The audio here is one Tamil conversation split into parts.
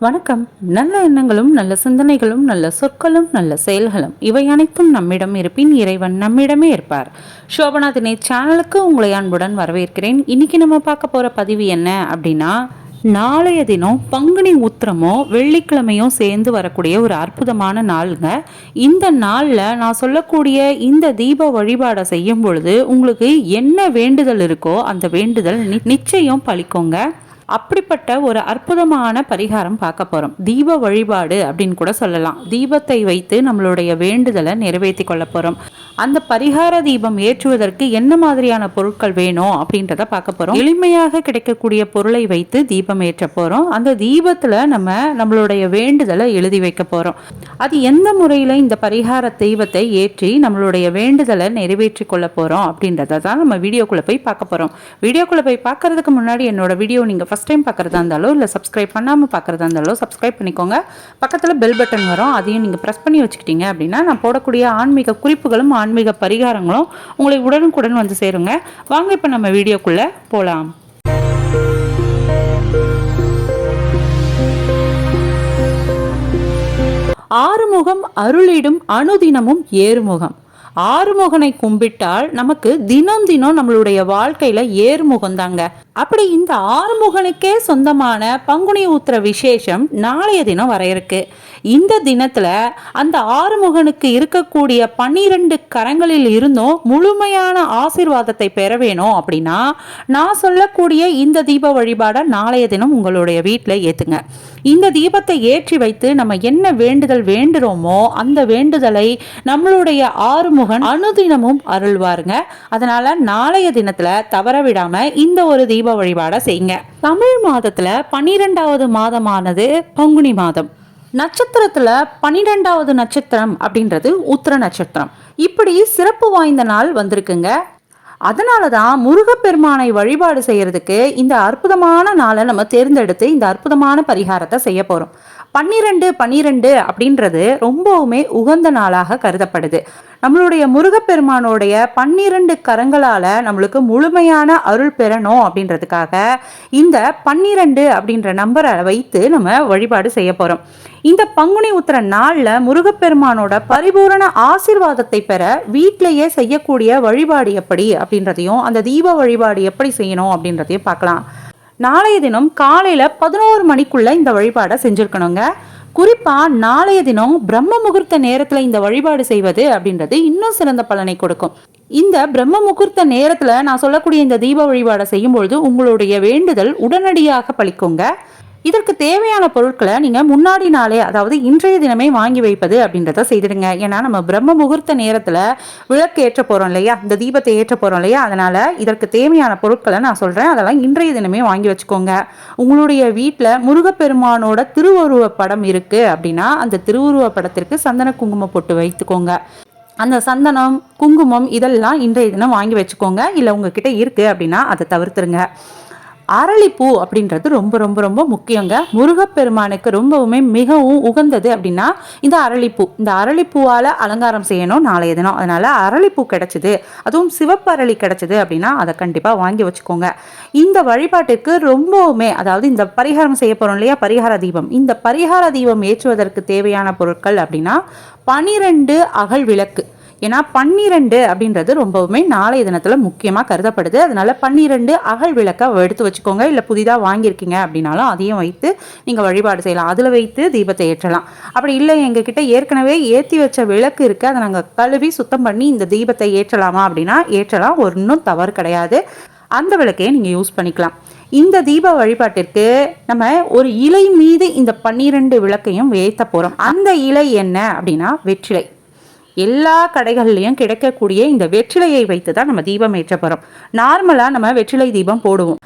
வணக்கம். நல்ல எண்ணங்களும் நல்ல சிந்தனைகளும் நல்ல சொற்களும் நல்ல செயல்களும் இவை அனைத்தும் நம்மிடம் இருப்பின் இறைவன் நம்மிடமே இருப்பார். சோபனா தினேஷ் சேனலுக்கு உங்களை அன்புடன் வரவேற்கிறேன். இன்னைக்கு நம்ம பார்க்க போற பதிவு என்ன அப்படின்னா நாளைய தினம் பங்குனி உத்திரமோ வெள்ளிக்கிழமையும் சேர்ந்து வரக்கூடிய ஒரு அற்புதமான நாளுங்க. இந்த நாளில் நான் சொல்லக்கூடிய இந்த தீப வழிபாடை செய்யும் பொழுது உங்களுக்கு என்ன வேண்டுதல் இருக்கோ அந்த வேண்டுதல் நி- நிச்சயம் பழிக்கோங்க அப்படிப்பட்ட ஒரு அற்புதமான பரிகாரம் பார்க்க போகிறோம் தீப வழிபாடு அப்படின்னு கூட சொல்லலாம். தீபத்தை வைத்து நம்மளுடைய வேண்டுதலை நிறைவேற்றி கொள்ள போகிறோம் அந்த பரிகார தீபம் ஏற்றுவதற்கு என்ன மாதிரியான பொருட்கள் வேணும் அப்படின்றத பார்க்க போகிறோம் எளிமையாக கிடைக்கக்கூடிய பொருளை வைத்து தீபம் ஏற்ற போகிறோம் அந்த தீபத்தில் நம்ம நம்மளுடைய வேண்டுதலை எழுதி வைக்க போகிறோம் அது எந்த முறையில் இந்த பரிகார தெய்வத்தை ஏற்றி நம்மளுடைய வேண்டுதலை நிறைவேற்றி கொள்ள போகிறோம் அப்படின்றத தான் நம்ம வீடியோக்குள்ளே போய் பார்க்க போகிறோம் வீடியோக்குள்ளே போய் பார்க்கறதுக்கு முன்னாடி என்னோட வீடியோ நீங்கள் ஃபஸ்ட் ஃபஸ்ட் டைம் பார்க்குறதா இருந்தாலோ இல்லை சப்ஸ்கிரைப் பண்ணாமல் பார்க்குறதா இருந்தாலோ சப்ஸ்கிரைப் பண்ணிக்கோங்க. பக்கத்தில் பெல் பட்டன் வரும். அதையும் நீங்கள் ப்ரெஸ் பண்ணி வச்சுக்கிட்டீங்க அப்படின்னா நான் போடக்கூடிய ஆன்மீக குறிப்புகளும் ஆன்மீக பரிகாரங்களும் உங்களை உடனுக்குடன் வந்து சேருங்க. வாங்க இப்போ நம்ம வீடியோக்குள்ளே போகலாம் ஆறுமுகம் அருளிடும் அணுதினமும் ஏறுமுகம். ஆறுமுகனை கும்பிட்டால் நமக்கு தினம் தினம் நம்மளுடைய வாழ்க்கையில ஏறுமுகம் தாங்க அப்படி இந்த ஆறுமுகனுக்கே சொந்தமான பங்குனி உத்திர விசேஷம் நாளைய தினம் வர இருக்கு. இந்த தினத்துல அந்த ஆறுமுகனுக்கு இருக்கக்கூடிய பன்னிரண்டு கரங்களில் இருந்தும் முழுமையான ஆசீர்வாதத்தை பெற வேணும் அப்படின்னா நான் சொல்லக்கூடிய இந்த தீப வழிபாடை நாளைய தினம் உங்களுடைய வீட்டில் ஏத்துங்க. இந்த தீபத்தை ஏற்றி வைத்து நம்ம என்ன வேண்டுதல் வேண்டுறோமோ அந்த வேண்டுதலை நம்மளுடைய ஆறுமுகன் அனுதினமும் அருள்வாருங்க. அதனால நாளைய தினத்துல தவற விடாம இந்த ஒரு தீப வழிபாடை செய்யுங்க. தமிழ் மாதத்துல பன்னிரெண்டாவது மாதமானது பங்குனி மாதம். நட்சத்திரத்துல பன்னிரெண்டாவது நட்சத்திரம் அப்படின்றது உத்திர நட்சத்திரம். இப்படி சிறப்பு வாய்ந்த நாள் வந்திருக்குங்க. அதனால தான் முருகப்பெருமானை வழிபாடு செய்யறதுக்கு இந்த அற்புதமான நாளை நம்ம தேர்ந்தெடுத்து இந்த அற்புதமான பரிகாரத்தை செய்ய போகிறோம் பன்னிரெண்டு பன்னிரெண்டு அப்படின்றது ரொம்பவுமே உகந்த நாளாக கருதப்படுது. நம்மளுடைய முருகப்பெருமானோடைய பன்னிரண்டு கரங்களால் நம்மளுக்கு முழுமையான அருள் பெறணும் அப்படின்றதுக்காக இந்த பன்னிரெண்டு அப்படின்ற நம்பரை வைத்து நம்ம வழிபாடு செய்ய போகிறோம் இந்த பங்குனி உத்திர நாளில் முருகப்பெருமானோட பரிபூரண ஆசீர்வாதத்தை பெற வீட்டிலேயே செய்யக்கூடிய வழிபாடு எப்படி அப்படின்றதையும் அந்த தீப வழிபாடு எப்படி செய்யணும் அப்படின்றதையும் பார்க்கலாம். நாளைய தினம் காலையில் பதினோரு மணிக்குள்ளே இந்த வழிபாடை செஞ்சுருக்கணுங்க. குறிப்பாக நாளைய தினம் பிரம்ம முகூர்த்த நேரத்தில் இந்த வழிபாடு செய்வது அப்படின்றது இன்னும் சிறந்த பலனை கொடுக்கும். இந்த பிரம்ம முகூர்த்த நேரத்தில் நான் சொல்லக்கூடிய இந்த தீப வழிபாடை செய்யும்பொழுது உங்களுடைய வேண்டுதல் உடனடியாக பலிக்குங்க. இதற்கு தேவையான பொருட்களை நீங்கள் முன்னாடி நாளே அதாவது இன்றைய தினமே வாங்கி வைப்பது அப்படின்றத செய்திடுங்க. ஏன்னா நம்ம பிரம்ம முகூர்த்த நேரத்தில் விளக்கு ஏற்ற போகிறோம் இல்லையா? இந்த தீபத்தை ஏற்ற போகிறோம் இல்லையா? அதனால் இதற்கு தேவையான பொருட்களை நான் சொல்கிறேன் அதெல்லாம் இன்றைய தினமே வாங்கி வச்சுக்கோங்க. உங்களுடைய வீட்டில் முருகப்பெருமானோட திருவுருவ படம் இருக்குது அப்படின்னா அந்த திருவுருவ படத்திற்கு சந்தன குங்குமம் போட்டு வைத்துக்கோங்க. அந்த சந்தனம் குங்குமம் இதெல்லாம் இன்றைய தினம் வாங்கி வச்சுக்கோங்க. இல்லை உங்ககிட்ட இருக்குது அப்படின்னா அதை தவிர்த்துருங்க. அரளிப்பூ அப்படின்றது ரொம்ப ரொம்ப ரொம்ப முக்கியங்க. முருகப்பெருமானுக்கு ரொம்பவுமே மிகவும் உகந்தது அப்படின்னா இந்த அரளிப்பூ. இந்த அரளிப்பூவால் அலங்காரம் செய்யணும் நாளைய தினம். அதனால் அரளிப்பூ கிடைச்சிது. அதுவும் சிவப்பு அரளி கிடைச்சிது அப்படின்னா அதை கண்டிப்பாக வாங்கி வச்சுக்கோங்க. இந்த வழிபாட்டிற்கு ரொம்பவுமே அதாவது இந்த பரிகாரம் செய்ய போகிறோம் இல்லையா? பரிகார தீபம். இந்த பரிகார தீபம் ஏற்றுவதற்கு தேவையான பொருட்கள் அப்படின்னா பனிரெண்டு அகல் விளக்கு. ஏன்னா பன்னிரெண்டு அப்படின்றது ரொம்பவுமே நாளைய தினத்தில் முக்கியமாக கருதப்படுது. அதனால பன்னிரெண்டு அகல் விளக்கை எடுத்து வச்சுக்கோங்க. இல்லை புதிதாக வாங்கியிருக்கீங்க அப்படின்னாலும் அதையும் வைத்து நீங்கள் வழிபாடு செய்யலாம். அதில் வைத்து தீபத்தை ஏற்றலாம். அப்படி இல்லை எங்ககிட்ட ஏற்கனவே ஏற்றி வச்ச விளக்கு இருக்குது அதை நாங்கள் கழுவி சுத்தம் பண்ணி இந்த தீபத்தை ஏற்றலாமா அப்படின்னா ஏற்றலாம். ஒன்றும் தவறு கிடையாது. அந்த விளக்கையே நீங்கள் யூஸ் பண்ணிக்கலாம். இந்த தீப வழிபாட்டிற்கு நம்ம ஒரு இலை மீது இந்த பன்னிரெண்டு விளக்கையும் வேத்த போகிறோம் அந்த இலை என்ன அப்படின்னா வெற்றிலை. எல்லா கடைகள்லையும் கிடைக்கக்கூடிய இந்த வெற்றிலையை வைத்து தான் நம்ம தீபம் ஏற்ற போகிறோம் நார்மலாக நம்ம வெற்றிலை தீபம் போடுவோம்.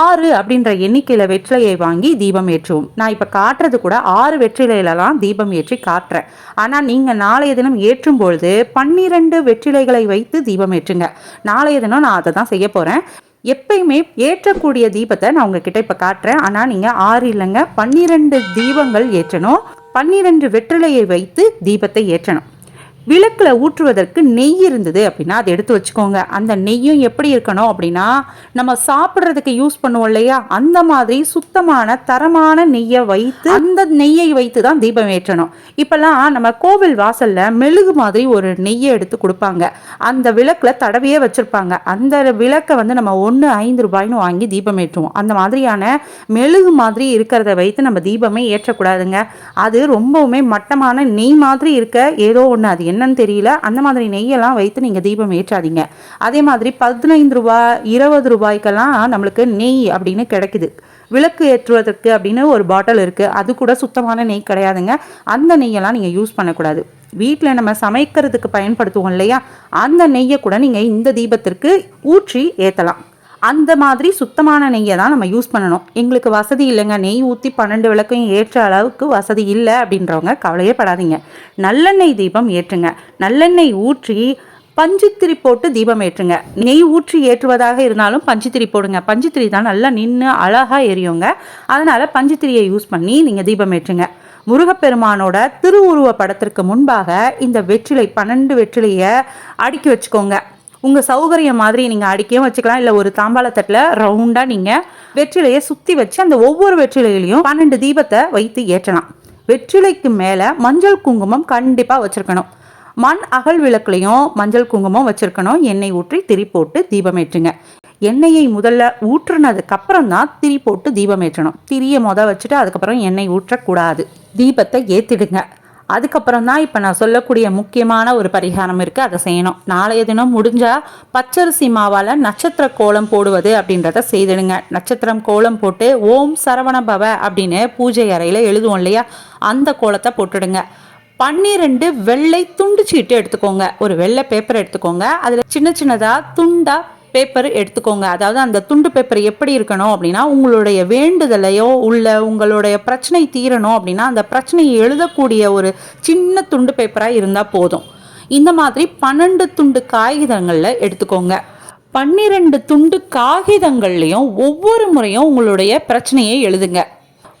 ஆறு அப்படின்ற எண்ணிக்கையில் வெற்றிலையை வாங்கி தீபம் ஏற்றுவோம். நான் இப்போ காட்டுறது கூட ஆறு வெற்றிலையிலலாம் தீபம் ஏற்றி காட்டுறேன். ஆனால் நீங்கள் நாளைய தினம் ஏற்றும் பொழுது பன்னிரெண்டு வெற்றிலைகளை வைத்து தீபம் ஏற்றுங்க. நாளைய தினம் நான் அதை தான் செய்ய போகிறேன் எப்பயுமே ஏற்றக்கூடிய தீபத்தை நான் உங்ககிட்ட இப்போ காட்டுறேன். ஆனால் நீங்கள் ஆறு இல்லைங்க பன்னிரெண்டு தீபங்கள் ஏற்றணும். பன்னிரெண்டு வெற்றிலையை வைத்து தீபத்தை ஏற்றணும். விளக்கில் ஊற்றுவதற்கு நெய் இருந்தது அப்படின்னா அதை எடுத்து வச்சுக்கோங்க. அந்த நெய்யும் எப்படி இருக்கணும் அப்படின்னா நம்ம சாப்பிட்றதுக்கு யூஸ் பண்ணுவோம் இல்லையா? அந்த மாதிரி சுத்தமான தரமான நெய்யை வைத்து அந்த நெய்யை வைத்து தான் தீபம் ஏற்றணும். இப்போல்லாம் நம்ம கோவில் வாசலில் மெழுகு மாதிரி ஒரு நெய்யை எடுத்து கொடுப்பாங்க. அந்த விளக்கில் தடவையே வச்சுருப்பாங்க. அந்த விளக்கை வந்து நம்ம ஒன்று ஐந்து ரூபாய்னு வாங்கி தீபம் ஏற்றுவோம். அந்த மாதிரியான மெழுகு மாதிரி இருக்கிறத வைத்து நம்ம தீபமே ஏற்றக்கூடாதுங்க. அது ரொம்பவுமே மட்டமான நெய் மாதிரி இருக்க ஏதோ ஒன்று அது என்னன்னு தெரியல. அந்த மாதிரி நெய்யெல்லாம் வைத்து நீங்கள் தீபம் ஏற்றாதீங்க. அதே மாதிரி பதினைந்து ரூபாய் இருபது ரூபாய்க்கெல்லாம் நம்மளுக்கு நெய் அப்படின்னு கிடைக்குது. விளக்கு ஏற்றுவதற்கு அப்படின்னு ஒரு பாட்டில் இருக்குது அது கூட சுத்தமான நெய் கிடையாதுங்க. அந்த நெய்யெல்லாம் நீங்கள் யூஸ் பண்ணக்கூடாது. வீட்டில் நம்ம சமைக்கிறதுக்கு பயன்படுத்துவோம் இல்லையா? அந்த நெய்யை கூட நீங்கள் இந்த தீபத்திற்கு ஊற்றி ஏற்றலாம் அந்த மாதிரி சுத்தமான நெய்யை தான் நம்ம யூஸ் பண்ணணும். எங்களுக்கு வசதி இல்லைங்க. நெய் ஊற்றி பன்னெண்டு விளக்கையும் ஏற்ற அளவுக்கு வசதி இல்லை அப்படின்றவங்க கவலையே படாதீங்க. நல்லெண்ணெய் தீபம் ஏற்றுங்க. நல்லெண்ணெய் ஊற்றி பஞ்சுத்திரி போட்டு தீபம் ஏற்றுங்க. நெய் ஊற்றி ஏற்றுவதாக இருந்தாலும் பஞ்சுத்திரி போடுங்க. பஞ்சுத்திரி தான் நல்லா நின்று அழகாக எரியுங்க. அதனால் பஞ்சுத்திரியை யூஸ் பண்ணி நீங்கள் தீபம் ஏற்றுங்க. முருகப்பெருமானோட திருவுருவ படத்திற்கு முன்பாக இந்த வெற்றிலை பன்னெண்டு வெற்றிலையை அடுக்கி வச்சுக்கோங்க. உங்கள் சௌகரியம் மாதிரி நீங்கள் அடிக்கவும் வச்சுக்கலாம். இல்லை ஒரு தாம்பாளத்தட்டில் ரவுண்டாக நீங்கள் வெற்றிலையை சுற்றி வச்சு அந்த ஒவ்வொரு வெற்றிலையிலையும் பன்னெண்டு தீபத்தை வைத்து ஏற்றலாம். வெற்றிலைக்கு மேலே மஞ்சள் குங்குமம் கண்டிப்பாக வச்சுருக்கணும். மண் அகல் விளக்குலையும் மஞ்சள் குங்குமம் வச்சுருக்கணும். எண்ணெய் ஊற்றி திரி போட்டு தீபம் ஏற்றுங்க. எண்ணெயை முதல்ல ஊற்றுனதுக்கு அப்புறம் தான் திரி போட்டு தீபம் ஏற்றணும். திரியை முத வச்சுட்டு அதுக்கப்புறம் எண்ணெய் ஊற்றக்கூடாது. தீபத்தை ஏற்றிடுங்க அதுக்கப்புறம் தான் இப்போ நான் சொல்லக்கூடிய முக்கியமான ஒரு பரிகாரம் இருக்குது அதை செய்யணும். நாளைய தினம் முடிஞ்சால் பச்சரிசி மாவால் நட்சத்திர கோலம் போடுவது அப்படின்றத செய்திடுங்க. நட்சத்திரம் கோலம் போட்டு ஓம் சரவண பவ அப்படின்னு பூஜை அறையில் எழுதுவோம் இல்லையா? அந்த கோலத்தை போட்டுடுங்க. பன்னிரெண்டு வெள்ளை துண்டு சீட்டு எடுத்துக்கோங்க. ஒரு வெள்ளை பேப்பர் எடுத்துக்கோங்க. அதில் சின்ன சின்னதாக துண்டாக பேப்பர் எடுத்துக்கோங்க. அதாவது அந்த துண்டு பேப்பர் எப்படி இருக்கணும் அப்படின்னா உங்களுடைய வேண்டுதலையோ உள்ள உங்களுடைய பிரச்சனை தீரணும் அப்படின்னா அந்த பிரச்சனையை எழுதக்கூடிய ஒரு சின்ன துண்டு பேப்பராக இருந்தால் போதும். இந்த மாதிரி பன்னெண்டு துண்டு காகிதங்களில் எடுத்துக்கோங்க. பன்னிரெண்டு துண்டு காகிதங்கள்லையும் ஒவ்வொரு முறையும் உங்களுடைய பிரச்சனையை எழுதுங்க.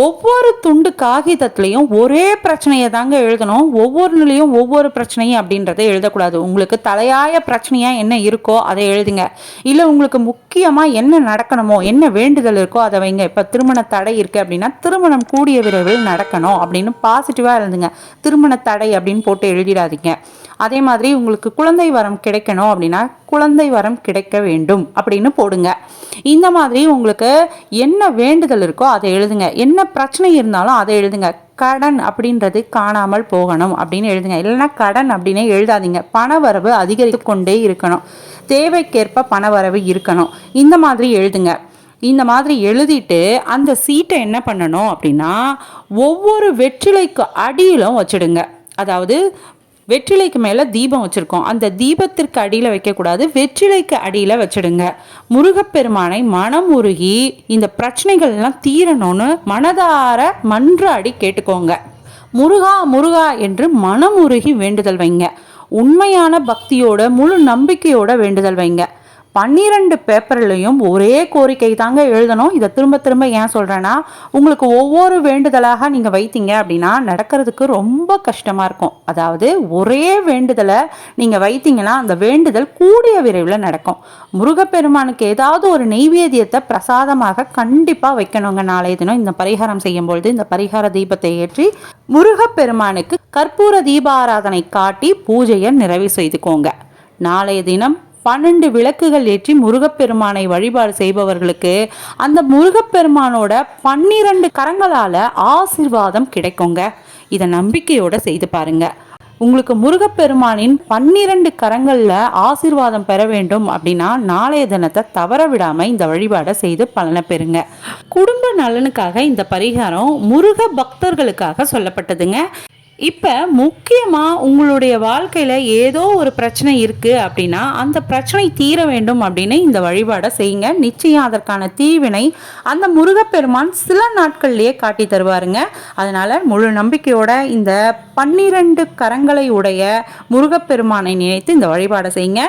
ஒவ்வொரு துண்டு காகிதத்துலேயும் ஒரே பிரச்சனையை தாங்க எழுதணும். ஒவ்வொரு நிலையும் ஒவ்வொரு பிரச்சனையும் அப்படின்றத எழுதக்கூடாது. உங்களுக்கு தலையாய பிரச்சனையாக என்ன இருக்கோ அதை எழுதுங்க. இல்லை உங்களுக்கு முக்கியமாக என்ன நடக்கணுமோ என்ன வேண்டுதல் இருக்கோ அதை வைங்க. இப்போ திருமண தடை இருக்குது அப்படின்னா திருமணம் கூடிய விரைவில் நடக்கணும் அப்படின்னு பாசிட்டிவாக எழுதுங்க. திருமண தடை அப்படின்னு போட்டு எழுதிடாதீங்க. அதே மாதிரி உங்களுக்கு குழந்தை வரம் கிடைக்கணும் அப்படின்னா குழந்தை வரம் கிடைக்க வேண்டும் அப்படின்னு போடுங்க. இந்த மாதிரி உங்களுக்கு என்ன வேண்டுதல் இருக்கோ அதை எழுதுங்க. என்ன பிரச்சனை இருந்தாலும் அதை எழுதுங்க. கடன் அப்படின்றது காணாமல் போகணும் அப்படின்னு எழுதுங்க. இல்லைன்னா கடன் அப்படின்னே எழுதாதீங்க. பணவரவு அதிகரித்து கொண்டே இருக்கணும். தேவைக்கேற்ப பணவரவு இருக்கணும். இந்த மாதிரி எழுதுங்க. இந்த மாதிரி எழுதிட்டு அந்த சீட்டை என்ன பண்ணணும் அப்படின்னா ஒவ்வொரு வெற்றிலைக்கு அடியிலும் வச்சுடுங்க. அதாவது வெற்றிலைக்கு மேலே தீபம் வச்சுருக்கோம். அந்த தீபத்திற்கு அடியில் வைக்கக்கூடாது. வெற்றிலைக்கு அடியில் வச்சிடுங்க. முருகப்பெருமானை மனம் உருகி இந்த பிரச்சனைகள்லாம் தீரணும்னு மனதார மன்றாடி கேட்டுக்கோங்க. முருகா முருகா என்று மனம் உருகி வேண்டுதல் வைங்க. உண்மையான பக்தியோட முழு நம்பிக்கையோட வேண்டுதல் வைங்க. பன்னிரெண்டு பேப்பர்லையும் ஒரே கோரிக்கை தாங்க எழுதணும். இதை திரும்ப திரும்ப ஏன் சொல்கிறேன்னா உங்களுக்கு ஒவ்வொரு வேண்டுதலாக நீங்கள் வைத்தீங்க அப்படின்னா நடக்கிறதுக்கு ரொம்ப கஷ்டமாக இருக்கும். அதாவது ஒரே வேண்டுதலை நீங்கள் வைத்தீங்கன்னா அந்த வேண்டுதல் கூடிய விரைவில் நடக்கும். முருகப்பெருமானுக்கு ஏதாவது ஒரு நெய்வேத்தியத்தை பிரசாதமாக கண்டிப்பாக வைக்கணுங்க. நாளைய தினம் இந்த பரிகாரம் செய்யும் பொழுது இந்த பரிகார தீபத்தை ஏற்றி முருகப்பெருமானுக்கு கற்பூர தீபாராதனை காட்டி பூஜையை நிறைவு செய்துக்கோங்க. நாளைய தினம் பன்னெண்டு விளக்குகள் ஏற்றி முருகப்பெருமானை வழிபாடு செய்பவர்களுக்கு அந்த முருகப்பெருமானோட பன்னிரண்டு கரங்களால ஆசிர்வாதம் கிடைக்குங்க. இதை நம்பிக்கையோட செய்து பாருங்க. உங்களுக்கு முருகப்பெருமானின் பன்னிரண்டு கரங்களில் ஆசிர்வாதம் பெற வேண்டும் அப்படின்னா நாளைய தினத்தை தவற விடாமல் இந்த வழிபாடை செய்து பலனை பெறுங்க. குடும்ப நலனுக்காக இந்த பரிகாரம் முருக பக்தர்களுக்காக சொல்லப்பட்டதுங்க. இப்போ முக்கியமாக உங்களுடைய வாழ்க்கையில் ஏதோ ஒரு பிரச்சனை இருக்குது அப்படின்னா அந்த பிரச்சனை தீர வேண்டும் அப்படின்னு இந்த வழிபாடை செய்யுங்க. நிச்சயம் அதற்கான தீவினை அந்த முருகப்பெருமான் சில நாட்கள்லேயே காட்டி தருவாருங்க. அதனால் முழு நம்பிக்கையோட இந்த பன்னிரண்டு கரங்களை உடைய முருகப்பெருமானை நினைத்து இந்த வழிபாடை செய்யுங்க.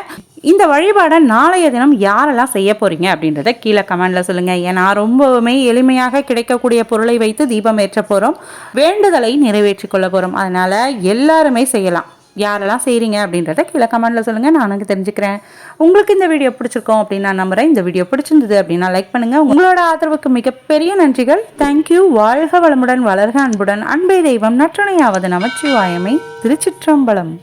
இந்த வழிபாடை நாளைய தினம் யாரெல்லாம் செய்ய போறீங்க அப்படின்றத கீழே கமெண்ட்ல சொல்லுங்க. ஏன்னா ரொம்பவுமே எளிமையாக கிடைக்கக்கூடிய பொருளை வைத்து தீபம் ஏற்ற போறோம். வேண்டுதலை நிறைவேற்றி கொள்ள போறோம். அதனால எல்லாருமே செய்யலாம். யாரெல்லாம் செய்கிறீங்க அப்படின்றத கீழே கமெண்ட்டில் சொல்லுங்கள் நானும் தெரிஞ்சுக்கிறேன். உங்களுக்கு இந்த வீடியோ பிடிச்சிருக்கோம் அப்படின்னு நான் நம்புகிறேன் இந்த வீடியோ பிடிச்சிருந்தது அப்படின்னா லைக் பண்ணுங்கள் உங்களோட ஆதரவுக்கு மிகப்பெரிய நன்றிகள். தேங்க்யூ வாழ்க வளமுடன் வளர்க அன்புடன். அன்பை தெய்வம் நற்றணையாவது நமச்சிவாயமை. திருச்சிற்றம்பலம்.